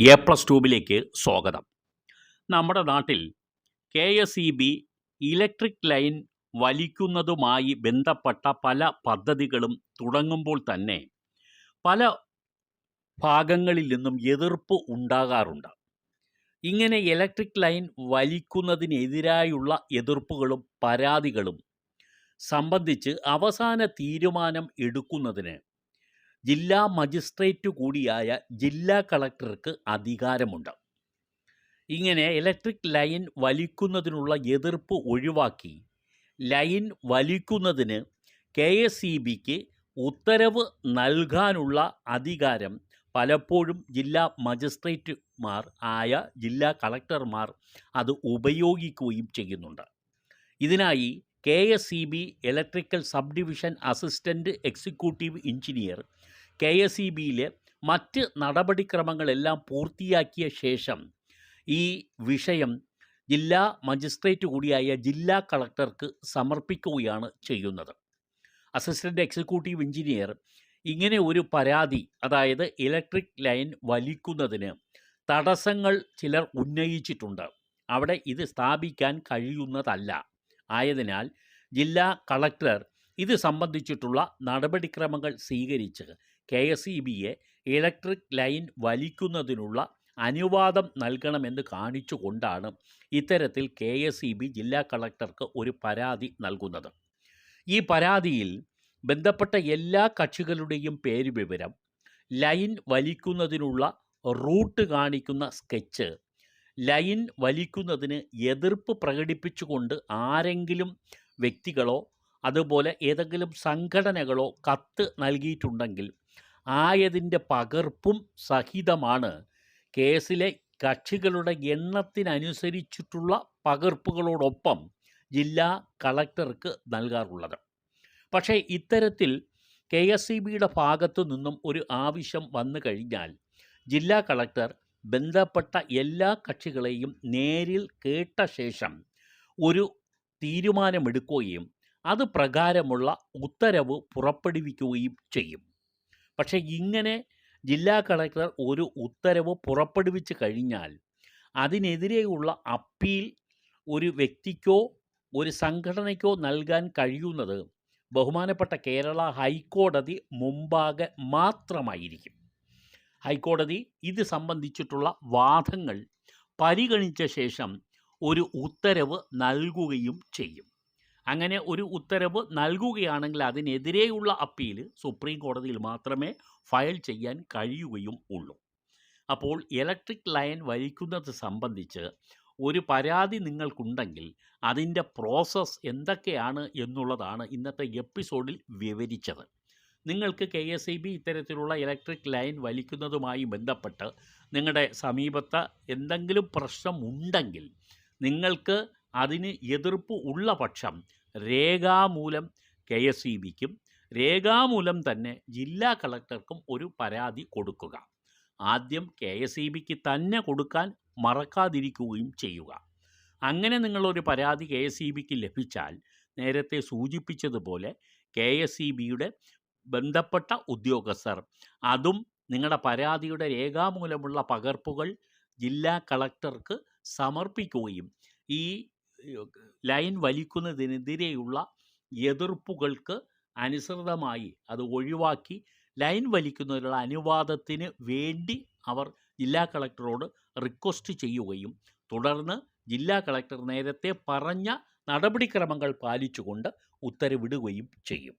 A plus ട്യൂബിലേക്ക് സ്വാഗതം. നമ്മുടെ നാട്ടിൽ K S E B electric line വലിക്കുന്നതുമായി ബന്ധപ്പെട്ട പല പദ്ധതികളും തുടങ്ങുമ്പോൾ തന്നെ പല ഭാഗങ്ങളിൽ നിന്നും എതിർപ്പ് ഉണ്ടാകാറുണ്ട്. ഇങ്ങനെ ഇലക്ട്രിക് ലൈൻ വലിക്കുന്നതിനെതിരായുള്ള എതിർപ്പുകളും പരാതികളും സംബന്ധിച്ച് അവസാന തീരുമാനം എടുക്കുന്നതിന് ജില്ലാ മജിസ്ട്രേറ്റ് കൂടിയായ ജില്ലാ കളക്ടർക്ക് അധികാരമുണ്ട്. ഇങ്ങനെ ഇലക്ട്രിക് ലൈൻ വലിക്കുന്നതിനുള്ള എതിർപ്പ് ഒഴിവാക്കി ലൈൻ വലിക്കുന്നതിന് കെ എസ് ഇ ബിക്ക് ഉത്തരവ് നൽകാനുള്ള അധികാരം പലപ്പോഴും ജില്ലാ മജിസ്ട്രേറ്റുമാർ ആയ ജില്ലാ കളക്ടർമാർ അത് ഉപയോഗിക്കുകയും ചെയ്യുന്നുണ്ട്. ഇതിനായി K S E B electrical sub division assistant executive engineer K S E ബിയിലെ മറ്റ് നടപടിക്രമങ്ങളെല്ലാം പൂർത്തിയാക്കിയ ശേഷം ഈ വിഷയം ജില്ലാ മജിസ്ട്രേറ്റ് കൂടിയായ ജില്ലാ കളക്ടർക്ക് സമർപ്പിക്കുകയാണ് ചെയ്യുന്നത്. അസിസ്റ്റന്റ് എക്സിക്യൂട്ടീവ് എഞ്ചിനീയർ ഇങ്ങനെ ഒരു പരാതി അതായത് ഇലക്ട്രിക് ലൈൻ വലിക്കുന്നതിന് തടസ്സങ്ങൾ ചിലർ ഉന്നയിച്ചിട്ടുണ്ട്. അവിടെ ഇത് സ്ഥാപിക്കാൻ കഴിയുന്നതല്ല. ആയതിനാൽ ജില്ലാ കളക്ടർ ഇത് സംബന്ധിച്ചിട്ടുള്ള നടപടിക്രമങ്ങൾ സ്വീകരിച്ച് കെ എസ് ഇ ബിയെ ഇലക്ട്രിക് ലൈൻ വലിക്കുന്നതിനുള്ള അനുവാദം നൽകണമെന്ന് കാണിച്ചുകൊണ്ടാണ് ഇത്തരത്തിൽ കെ എസ് ഇ ബി ജില്ലാ കളക്ടർക്ക് ഒരു പരാതി നൽകുന്നത്. ഈ പരാതിയിൽ ബന്ധപ്പെട്ട എല്ലാ കക്ഷികളുടെയും പേര് വിവരം ലൈൻ വലിക്കുന്നതിനുള്ള റൂട്ട് കാണിക്കുന്ന സ്കെച്ച് ലൈൻ വലിക്കുന്നതിന് എതിർപ്പ് പ്രകടിപ്പിച്ചുകൊണ്ട് ആരെങ്കിലും വ്യക്തികളോ അതുപോലെ ഏതെങ്കിലും സംഘടനകളോ കത്ത് നൽകിയിട്ടുണ്ടെങ്കിൽ ആയതിന്റെ പകർപ്പും സഹിതമാണ് കേസിലെ കക്ഷികളുടെ എണ്ണത്തിനനുസരിച്ചിട്ടുള്ള പകർപ്പുകളോടൊപ്പം ജില്ലാ കളക്ടർക്ക് നൽകാറുള്ളത്. പക്ഷേ ഇത്തരത്തിൽ കെ എസ് ഇ ബിയുടെ ഭാഗത്തു നിന്നും ഒരു ആവശ്യം വന്നു കഴിഞ്ഞാൽ ജില്ലാ കളക്ടർ ബന്ധപ്പെട്ട എല്ലാ കക്ഷികളെയും നേരിൽ കേട്ട ശേഷം ഒരു തീരുമാനമെടുക്കുകയും അത് പ്രകാരമുള്ള ഉത്തരവ് പുറപ്പെടുവിക്കുകയും ചെയ്യും. പക്ഷേ ഇങ്ങനെ ജില്ലാ കളക്ടർ ഒരു ഉത്തരവ് പുറപ്പെടുവിച്ച് കഴിഞ്ഞാൽ അതിനെതിരെയുള്ള അപ്പീൽ ഒരു വ്യക്തിക്കോ ഒരു സംഘടനയ്ക്കോ നൽകാൻ കഴിയുന്നത് ബഹുമാനപ്പെട്ട കേരള ഹൈക്കോടതി മുമ്പാകെ മാത്രമായിരിക്കും. ഹൈക്കോടതി ഇത് സംബന്ധിച്ചിട്ടുള്ള വാദങ്ങൾ പരിഗണിച്ച ശേഷം ഒരു ഉത്തരവ് നൽകുകയും ചെയ്യും. അങ്ങനെ ഒരു ഉത്തരവ് നൽകുകയാണെങ്കിൽ അതിനെതിരെയുള്ള അപ്പീൽ സുപ്രീം കോടതിയിൽ മാത്രമേ ഫയൽ ചെയ്യാൻ കഴിയുകയും ഉള്ളൂ. അപ്പോൾ ഇലക്ട്രിക് ലൈൻ വലിക്കുന്നത് സംബന്ധിച്ച് ഒരു പരാതി നിങ്ങൾക്കുണ്ടെങ്കിൽ അതിന്റെ പ്രോസസ്സ് എന്തൊക്കെയാണ് എന്നുള്ളതാണ് ഇന്നത്തെ എപ്പിസോഡിൽ വിവരിച്ചത്. നിങ്ങൾക്ക് കെ എസ് ഇ ബി ഇത്തരത്തിലുള്ള ഇലക്ട്രിക് ലൈൻ വലിക്കുന്നതുമായി ബന്ധപ്പെട്ട് നിങ്ങളുടെ സമീപത്ത് എന്തെങ്കിലും പ്രശ്നമുണ്ടെങ്കിൽ നിങ്ങൾക്ക് അതിന് എതിർപ്പ് ഉള്ള പക്ഷം രേഖാമൂലം കെ എസ് ഇ ബിക്കും രേഖാമൂലം തന്നെ ജില്ലാ കളക്ടർക്കും ഒരു പരാതി കൊടുക്കുക. ആദ്യം കെ എസ് ഇ ബിക്ക് തന്നെ കൊടുക്കാൻ മറക്കാതിരിക്കുകയും ചെയ്യുക. അങ്ങനെ നിങ്ങളൊരു പരാതി കെ എസ് ഇ ബിക്ക് ലഭിച്ചാൽ നേരത്തെ സൂചിപ്പിച്ചതുപോലെ കെ എസ് ഇ ബിയുടെ ബന്ധപ്പെട്ട ഉദ്യോഗസ്ഥർ അതും നിങ്ങളുടെ പരാതിയുടെ രേഖാമൂലമുള്ള പകർപ്പുകൾ ജില്ലാ കളക്ടർക്ക് സമർപ്പിക്കുകയും ഈ ലൈൻ വലിക്കുന്നതിനെതിരെയുള്ള എതിർപ്പുകൾക്ക് അനുസൃതമായി അത് ഒഴിവാക്കി ലൈൻ വലിക്കുന്നതിനുള്ള അനുവാദത്തിന് വേണ്ടി അവർ ജില്ലാ കളക്ടറോട് റിക്വസ്റ്റ് ചെയ്യുകയും തുടർന്ന് ജില്ലാ കളക്ടർ നേരത്തെ പറഞ്ഞ നടപടിക്രമങ്ങൾ പാലിച്ചുകൊണ്ട് ഉത്തരവിടുകയും ചെയ്യും.